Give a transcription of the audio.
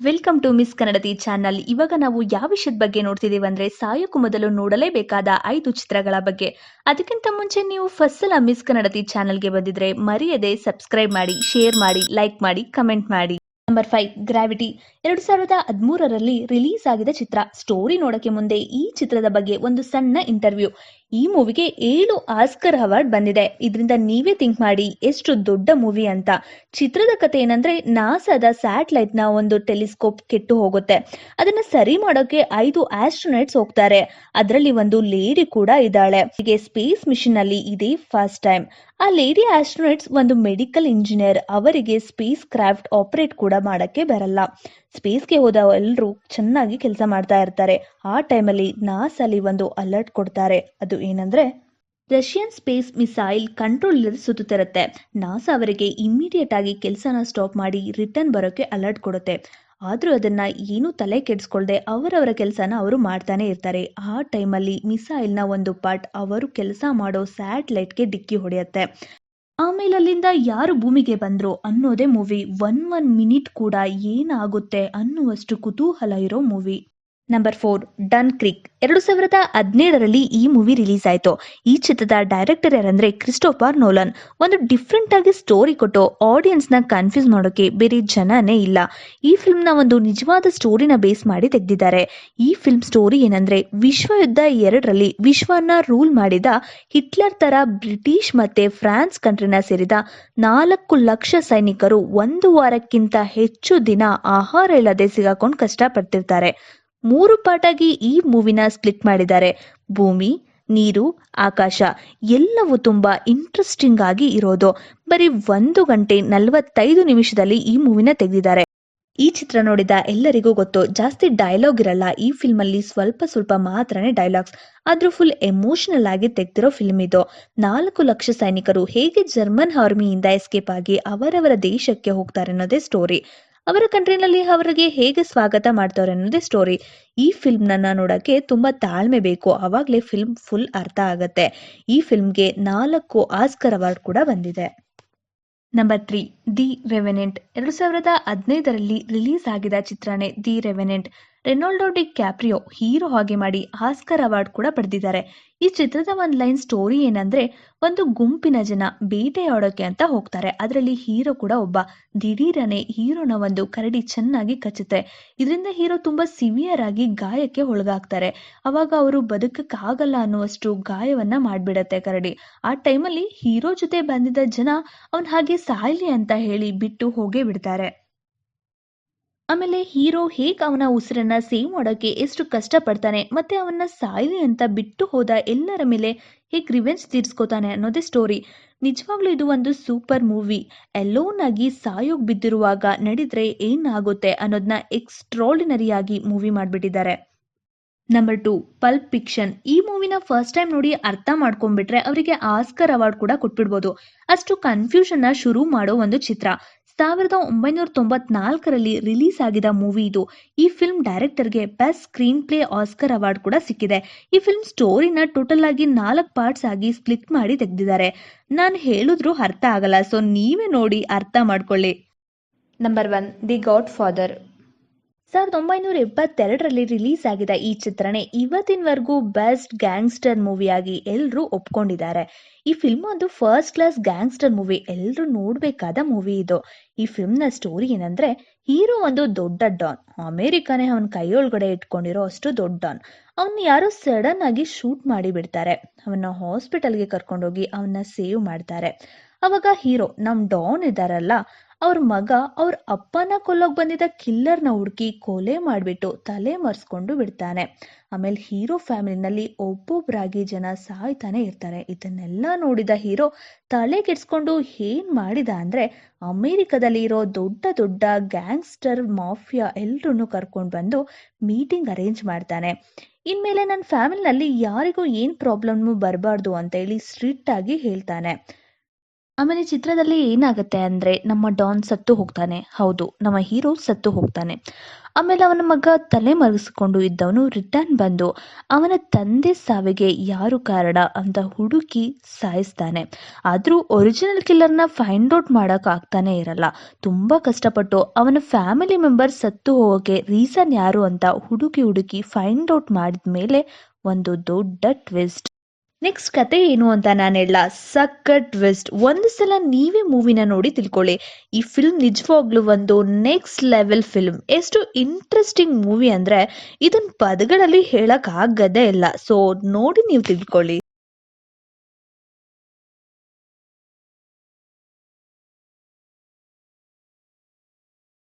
Welcome to miss Kannadathi channel ಇವಾಗ ನಾವು ಯಾವ ವಿಷಯದ ಬಗ್ಗೆ ನೋಡ್ತಿದ್ದೀವಿ ಅಂದ್ರೆ ಸಾಯೋಕ್ಕೂ ಮೊದಲು ನೋಡಲೇಬೇಕಾದ ಐದು ಚಿತ್ರಗಳ ಬಗ್ಗೆ. ಅದಕ್ಕಿಂತ ಮುಂಚೆ ನೀವು ಫಸ್ಟ್ ಸಲ ಮಿಸ್ ಕನ್ನಡತಿ ಚಾನಲ್ಗೆ ಬಂದಿದ್ರೆ ಮರೆಯದೆ ಸಬ್ಸ್ಕ್ರೈಬ್ ಮಾಡಿ ಶೇರ್ ಮಾಡಿ ಲೈಕ್ ಮಾಡಿ ಕಮೆಂಟ್ ಮಾಡಿ. ನಂಬರ್ ಫೈವ್ ಗ್ರಾವಿಟಿ ಎರಡು ಸಾವಿರದ ಹದಿಮೂರರಲ್ಲಿ ರಿಲೀಸ್ ಆಗಿದ ಚಿತ್ರ. ಸ್ಟೋರಿ ನೋಡಕ್ಕೆ ಮುಂದೆ ಈ ಚಿತ್ರದ ಬಗ್ಗೆ ಒಂದು ಸಣ್ಣ ಇಂಟರ್ವ್ಯೂ ಈ ಮೂವಿಗೆ ಏಳು ಆಸ್ಕರ್ ಅವಾರ್ಡ್ ಬಂದಿದೆ. ಇದರಿಂದ ನೀವೇ ಥಿಂಕ್ ಮಾಡಿ ಎಷ್ಟು ದೊಡ್ಡ ಮೂವಿ ಅಂತ. ಚಿತ್ರದ ಕತೆ ಏನಂದ್ರೆ ನಾಸಾದ ಸ್ಯಾಟಲೈಟ್ನ ಒಂದು ಟೆಲಿಸ್ಕೋಪ್ ಕೆಟ್ಟು ಹೋಗುತ್ತೆ. ಅದನ್ನ ಸರಿ ಮಾಡೋಕೆ ಐದು ಆಸ್ಟ್ರೋನೈಟ್ಸ್ ಹೋಗ್ತಾರೆ. ಅದರಲ್ಲಿ ಒಂದು ಲೇಡಿ ಕೂಡ ಇದ್ದಾಳೆ. ಹೀಗೆ ಸ್ಪೇಸ್ ಮಿಷನ್ ಅಲ್ಲಿ ಇದೇ ಫಸ್ಟ್ ಟೈಮ್ ಆ ಲೇಡಿ ಆಸ್ಟ್ರೋನೈಟ್ಸ್ ಒಂದು ಮೆಡಿಕಲ್ ಇಂಜಿನಿಯರ್ ಅವರಿಗೆ ಸ್ಪೇಸ್ ಕ್ರಾಫ್ಟ್ ಆಪರೇಟ್ ಕೂಡ ಮಾಡಕ್ಕೆ ಬರಲ್ಲ. ಸ್ಪೇಸ್ಗೆ ಹೋದ ಎಲ್ಲರೂ ಚೆನ್ನಾಗಿ ಕೆಲಸ ಮಾಡ್ತಾ ಇರ್ತಾರೆ. ಆ ಟೈಮಲ್ಲಿ ನಾಸಲ್ಲಿ ಒಂದು ಅಲರ್ಟ್ ಕೊಡ್ತಾರೆ. ಅದು ಏನಂದ್ರೆ, ರಷ್ಯನ್ ಸ್ಪೇಸ್ ಮಿಸೈಲ್ ಕಂಟ್ರೋಲ್ ಇಲ್ಲದೆ ಸುತ್ತುತ್ತಿರುತ್ತೆ ನಾಸಾ ಅವರಿಗೆ ಇಮಿಡಿಯೇಟ್ ಆಗಿ ಕೆಲಸನ ಸ್ಟಾಪ್ ಮಾಡಿ ರಿಟರ್ನ್ ಬರೋಕೆ ಅಲರ್ಟ್ ಕೊಡುತ್ತೆ. ಆದ್ರೂ ಅದನ್ನ ಏನು ತಲೆ ಕೆಡಿಸ್ಕೊಳ್ದೆ ಅವರವರ ಕೆಲಸನ ಅವರು ಮಾಡ್ತಾನೆ ಇರ್ತಾರೆ. ಆ ಟೈಮಲ್ಲಿ ಮಿಸೈಲ್ನ ಒಂದು ಪಾರ್ಟ್ ಅವರು ಕೆಲಸ ಮಾಡೋ ಸ್ಯಾಟಲೈಟ್ಗೆ ಡಿಕ್ಕಿ ಹೊಡೆಯುತ್ತೆ. ಆಮೇಲೆ ಅಲ್ಲಿಂದ ಯಾರು ಭೂಮಿಗೆ ಬಂದ್ರು ಅನ್ನೋದೇ ಮೂವಿ ಒನ್ ಒನ್ ಮಿನಿಟ್ ಕೂಡ ಏನಾಗುತ್ತೆ ಅನ್ನುವಷ್ಟು ಕುತೂಹಲ ಇರೋ movie number four Dunkirk ಎರಡು ಸಾವಿರದ ಹದಿನೇಳರಲ್ಲಿ ಈ ಮೂವಿ ರಿಲೀಸ್ ಆಯಿತು. ಈ ಚಿತ್ರದ ಡೈರೆಕ್ಟರ್ ಯಾರಂದ್ರೆ ಕ್ರಿಸ್ಟೋಫರ್ ನೋಲನ್ ಒಂದು ಡಿಫ್ರೆಂಟ್ ಆಗಿ ಸ್ಟೋರಿ ಕೊಟ್ಟು ನ ಕನ್ಫ್ಯೂಸ್ ಮಾಡೋಕೆ ಬೇರೆ ಜನನೇ ಇಲ್ಲ. ಈ ಫಿಲ್ಮ್ನ ಒಂದು ನಿಜವಾದ ಸ್ಟೋರಿನ ಬೇಸ್ ಮಾಡಿ ತೆಗೆದಿದ್ದಾರೆ. ಈ ಫಿಲ್ಮ್ ಸ್ಟೋರಿ ಏನಂದ್ರೆ ವಿಶ್ವ ಯುದ್ಧ ಎರಡರಲ್ಲಿ ವಿಶ್ವನ ರೂಲ್ ಮಾಡಿದ ಹಿಟ್ಲರ್ ತರ ಬ್ರಿಟಿಷ್ ಮತ್ತೆ ಫ್ರಾನ್ಸ್ ಕಂಟ್ರಿನ ಸೇರಿದ ನಾಲ್ಕು ಲಕ್ಷ ಸೈನಿಕರು ಒಂದು ವಾರಕ್ಕಿಂತ ಹೆಚ್ಚು ದಿನ ಆಹಾರ ಇಲ್ಲದೆ ಸಿಗಾಕೊಂಡು ಕಷ್ಟಪಡ್ತಿರ್ತಾರೆ. ಮೂರು ಪಾಟಾಗಿ ಈ ಮೂವಿನ ಸ್ಪ್ಲಿಟ್ ಮಾಡಿದ್ದಾರೆ. ಭೂಮಿ, ನೀರು, ಆಕಾಶ ಎಲ್ಲವೂ ತುಂಬಾ ಇಂಟ್ರೆಸ್ಟಿಂಗ್ ಆಗಿ ಇರೋದು. ಬರೀ ಒಂದು ಗಂಟೆ ನಲವತ್ತೈದು ನಿಮಿಷದಲ್ಲಿ ಈ ಮೂವಿನ ತೆಗೆದಿದ್ದಾರೆ. ಈ ಚಿತ್ರ ನೋಡಿದ ಎಲ್ಲರಿಗೂ ಗೊತ್ತು, ಜಾಸ್ತಿ ಡೈಲಾಗ್ ಇರಲ್ಲ. ಈ ಫಿಲ್ಮ್ ಅಲ್ಲಿ ಸ್ವಲ್ಪ ಸ್ವಲ್ಪ ಮಾತ್ರನೇ ಡೈಲಾಗ್ಸ್ ಆದ್ರೂ ಫುಲ್ ಎಮೋಷನಲ್ ಆಗಿ ತೆಗ್ದಿರೋ ಫಿಲ್ಮ್ ಇದು. ನಾಲ್ಕು ಲಕ್ಷ ಸೈನಿಕರು ಹೇಗೆ ಜರ್ಮನ್ ಆರ್ಮಿಯಿಂದ ಎಸ್ಕೇಪ್ ಆಗಿ ಅವರವರ ದೇಶಕ್ಕೆ ಹೋಗ್ತಾರೆ ಅನ್ನೋದೇ ಸ್ಟೋರಿ ಅವರ ಕಂಟ್ರಿನಲ್ಲಿ ಅವರಿಗೆ ಹೇಗೆ ಸ್ವಾಗತ ಮಾಡ್ತಾರೆ ಅನ್ನೋದೇ ಸ್ಟೋರಿ ಈ ಫಿಲ್ಮ್ನ ನೋಡಕ್ಕೆ ತುಂಬಾ ತಾಳ್ಮೆ ಬೇಕು. ಅವಾಗಲೇ ಫಿಲ್ಮ್ ಫುಲ್ ಅರ್ಥ ಆಗತ್ತೆ. ಈ ಫಿಲ್ಮ್ಗೆ ನಾಲ್ಕು ಆಸ್ಕರ್ ಅವಾರ್ಡ್ ಕೂಡ ಬಂದಿದೆ. ನಂಬರ್ ತ್ರೀ ದಿ ರೆವೆನೆಂಟ್ ಎರಡು ಸಾವಿರದ ಹದಿನೈದರಲ್ಲಿ ರಿಲೀಸ್ ಆಗಿದ ಚಿತ್ರನೇ The Revenant Leonardo DiCaprio hero ಹಾಗೆ ಮಾಡಿ ಆಸ್ಕರ್ ಅವಾರ್ಡ್ ಕೂಡ ಪಡೆದಿದ್ದಾರೆ. ಈ ಚಿತ್ರದ ಒಂದು ಲೈನ್ ಸ್ಟೋರಿ ಏನಂದ್ರೆ, ಒಂದು ಗುಂಪಿನ ಜನ ಬೇಟೆಯಾಡೋಕೆ ಅಂತ ಹೋಗ್ತಾರೆ. ಅದರಲ್ಲಿ ಹೀರೋ ಕೂಡ ಒಬ್ಬ. ದಿಢೀರನೆ ಹೀರೋನ ಒಂದು ಕರಡಿ ಚೆನ್ನಾಗಿ ಕಚ್ಚುತ್ತೆ. ಇದರಿಂದ ಹೀರೋ ತುಂಬಾ ಸಿವಿಯರ್ ಆಗಿ ಗಾಯಕ್ಕೆ ಒಳಗಾಗ್ತಾರೆ. ಅವಾಗ ಅವರು ಬದುಕಕ್ಕಾಗಲ್ಲ ಅನ್ನುವಷ್ಟು ಗಾಯವನ್ನ ಮಾಡ್ಬಿಡತ್ತೆ ಕರಡಿ. ಆ ಟೈಮಲ್ಲಿ ಹೀರೋ ಜೊತೆ ಬಂದಿದ್ದ ಜನ ಅವನ್ ಹಾಗೆ ಸಾಯ್ಲಿ ಅಂತ ಹೇಳಿ ಬಿಟ್ಟು ಹೋಗೇ ಬಿಡ್ತಾರೆ. ಆಮೇಲೆ ಹೀರೋ ಹೇಗೆ ಅವನ ಉಸಿರನ್ನ ಸೇವ್ ಮಾಡೋಕೆ ಎಷ್ಟು ಕಷ್ಟಪಡ್ತಾನೆ, ಮತ್ತೆ ಅವನ್ನ ಸಾಯಲಿ ಅಂತ ಬಿಟ್ಟು ಹೋದ ಎಲ್ಲರ ಮೇಲೆ ಹೇಗೆ ರಿವೆಂಜ್ ತೀರ್ಸ್ಕೋತಾನೆ ಅನ್ನೋದೇ ಸ್ಟೋರಿ ನಿಜವಾಗ್ಲೂ ಇದು ಒಂದು ಸೂಪರ್ ಮೂವಿ ಎಲೋನ್ ಆಗಿ ಸಾಯೋಗ್ ಬಿದ್ದಿರುವಾಗ ನಡೆದ್ರೆ ಏನಾಗುತ್ತೆ ಅನ್ನೋದನ್ನ ಎಕ್ಸ್ಟ್ರಾರ್ಡಿನರಿ ಆಗಿ ಮೂವಿ ಮಾಡಿಬಿಟ್ಟಿದ್ದಾರೆ. ನಂಬರ್ ಟು ಪಲ್ಪ್ ಫಿಕ್ಷನ್ ಈ ಮೂವಿನ ಫಸ್ಟ್ ಟೈಮ್ ನೋಡಿ ಅರ್ಥ ಮಾಡ್ಕೊಂಡ್ಬಿಟ್ರೆ ಅವರಿಗೆ ಆಸ್ಕರ್ ಅವಾರ್ಡ್ ಕೂಡ ಕೊಟ್ಬಿಡ್ಬೋದು. ಅಷ್ಟು ಕನ್ಫ್ಯೂಷನ್ ಶುರು ಮಾಡೋ ಒಂದು ಚಿತ್ರ. ಸಾವಿರದ ಒಂಬೈನೂರ ತೊಂಬತ್ನಾಲ್ಕರಲ್ಲಿ ರಿಲೀಸ್ ಆಗಿದ ಮೂವಿ ಇದು. ಈ ಫಿಲ್ಮ್ ಡೈರೆಕ್ಟರ್ಗೆ best screenplay Oscar award ಕೂಡ ಸಿಕ್ಕಿದೆ. ಈ ಫಿಲ್ಮ್ ಸ್ಟೋರಿನ ಟೋಟಲ್ ಆಗಿ ನಾಲ್ಕು ಪಾರ್ಟ್ಸ್ ಆಗಿ ಸ್ಪ್ಲಿಟ್ ಮಾಡಿ ತೆಗೆದಿದ್ದಾರೆ. ನಾನು ಹೇಳಿದ್ರು ಅರ್ಥ ಆಗಲ್ಲ ಸೊ ನೀವೇ ನೋಡಿ ಅರ್ಥ ಮಾಡ್ಕೊಳ್ಳಿ. Number one the Godfather ಸಾವಿರದ ಒಂಬೈನೂರ ಎಪ್ಪತ್ತೆರಡರಲ್ಲಿ ರಿಲೀಸ್ ಆಗಿದ ಈ ಚಿತ್ರನೇ ಇವತ್ತಿನವರೆಗೂ ಬೆಸ್ಟ್ ಗ್ಯಾಂಗ್ಸ್ಟರ್ ಮೂವಿಯಾಗಿ ಎಲ್ಲರೂ ಒಪ್ಕೊಂಡಿದ್ದಾರೆ. ಈ ಫಿಲ್ಮ್ ಒಂದು ಫಸ್ಟ್ ಕ್ಲಾಸ್ ಗ್ಯಾಂಗ್ಸ್ಟರ್ ಮೂವಿ ಎಲ್ಲರೂ ನೋಡಬೇಕಾದ ಮೂವಿ ಇದು. ಈ ಫಿಲ್ಮ್ನ ಸ್ಟೋರಿ ಏನಂದ್ರೆ, ಹೀರೋ ಒಂದು ದೊಡ್ಡ ಡಾನ್, ಅಮೇರಿಕಾನೇ ಅವನ ಕೈಯೊಳಗಡೆ ಇಟ್ಕೊಂಡಿರೋ ಅಷ್ಟು ದೊಡ್ಡ ಡಾನ್. ಅವನ್ನ ಯಾರೋ ಸಡನ್ ಆಗಿ ಶೂಟ್ ಮಾಡಿ ಬಿಡ್ತಾರೆ ಅವನ್ನ ಹಾಸ್ಪಿಟಲ್ಗೆ ಕರ್ಕೊಂಡೋಗಿ ಅವನ್ನ ಸೇವ್ ಮಾಡ್ತಾರೆ. ಅವಾಗ ಹೀರೋ, ನಮ್ ಡಾನ್ ಇದಾರಲ್ಲ ಅವ್ರ ಮಗ ಅವ್ರ ಅಪ್ಪನ ಕೊಲ್ಲೋಗ್ ಬಂದಿದ್ದ ಕಿಲ್ಲರ್ನ ಹುಡುಕಿ ಕೊಲೆ ಮಾಡಿಬಿಟ್ಟು ತಲೆ ಮರೆಸ್ಕೊಂಡು ಬಿಡ್ತಾನೆ. ಆಮೇಲೆ ಹೀರೋ ಫ್ಯಾಮಿಲಿನಲ್ಲಿ ಒಬ್ಬೊಬ್ಬರಾಗಿ ಜನ ಸಾಯ್ತಾನೆ ಇರ್ತಾರೆ. ಇದನ್ನೆಲ್ಲ ನೋಡಿದ ಹೀರೋ ತಲೆ ಕೆಡ್ಸ್ಕೊಂಡು ಏನ್ ಮಾಡಿದ ಅಂದ್ರೆ ಅಮೆರಿಕದಲ್ಲಿ ಇರೋ ದೊಡ್ಡ ದೊಡ್ಡ ಗ್ಯಾಂಗ್ಸ್ಟರ್ ಮಾಫಿಯಾ ಎಲ್ರನ್ನೂ ಕರ್ಕೊಂಡು ಬಂದು ಮೀಟಿಂಗ್ ಅರೇಂಜ್ ಮಾಡ್ತಾನೆ. ಇನ್ಮೇಲೆ ನನ್ನ ಫ್ಯಾಮಿಲಿನಲ್ಲಿ ಯಾರಿಗೂ ಏನ್ ಪ್ರಾಬ್ಲಮ್ ಬರಬಾರ್ದು ಅಂತ ಹೇಳಿ ಸ್ಟ್ರಿಕ್ಟ್ ಆಗಿ ಹೇಳ್ತಾನೆ. ಆಮೇಲೆ ಚಿತ್ರದಲ್ಲಿ ಏನಾಗುತ್ತೆ ಅಂದ್ರೆ ನಮ್ಮ ಡಾನ್ ಸತ್ತು ಹೋಗ್ತಾನೆ. ಹೌದು, ನಮ್ಮ ಹೀರೋ ಸತ್ತು ಹೋಗ್ತಾನೆ. ಆಮೇಲೆ ಅವನ ಮಗ ತಲೆ ಮರೆಸಿಕೊಂಡು ಇದ್ದವನು ರಿಟರ್ನ್ ಬಂದು ಅವನ ತಂದೆ ಸಾವಿಗೆ ಯಾರು ಕಾರಣ ಅಂತ ಹುಡುಕಿ ಸಾಯಿಸ್ತಾನೆ. ಆದರೂ ಒರಿಜಿನಲ್ ಕಿಲ್ಲರ್ನ ಫೈಂಡ್ ಔಟ್ ಮಾಡೋಕ್ಕಾಗ್ತಾನೆ ಇರಲ್ಲ. ತುಂಬಾ ಕಷ್ಟಪಟ್ಟು ಅವನ ಫ್ಯಾಮಿಲಿ ಮೆಂಬರ್ ಸತ್ತು ಹೋಗೋಕೆ ರೀಸನ್ ಯಾರು ಅಂತ ಹುಡುಕಿ ಹುಡುಕಿ ಫೈಂಡ್ ಔಟ್ ಮಾಡಿದ ಮೇಲೆ ಒಂದು ದೊಡ್ಡ ಟ್ವಿಸ್ಟ್ ನೆಕ್ಸ್ಟ್ ಕತೆ ಏನು ಅಂತ ನಾನು ಹೇಳ. ಸಖತ್ ಟ್ವಿಸ್ಟ್. ಒಂದು ಸಲ ನೀವೇ ಮೂವಿನ ನೋಡಿ ತಿಳ್ಕೊಳ್ಳಿ. ಈ ಫಿಲ್ಮ್ ನಿಜವಾಗ್ಲೂ ಒಂದು ನೆಕ್ಸ್ಟ್ ಲೆವೆಲ್ ಫಿಲ್ಮ್ ಎಷ್ಟು ಇಂಟ್ರೆಸ್ಟಿಂಗ್ ಮೂವಿ ಅಂದ್ರೆ ಇದನ್ನ ಪದಗಳಲ್ಲಿ ಹೇಳಕ್ ಆಗದೇ ಇಲ್ಲ. ಸೊ ನೋಡಿ ನೀವು ತಿಳ್ಕೊಳ್ಳಿ.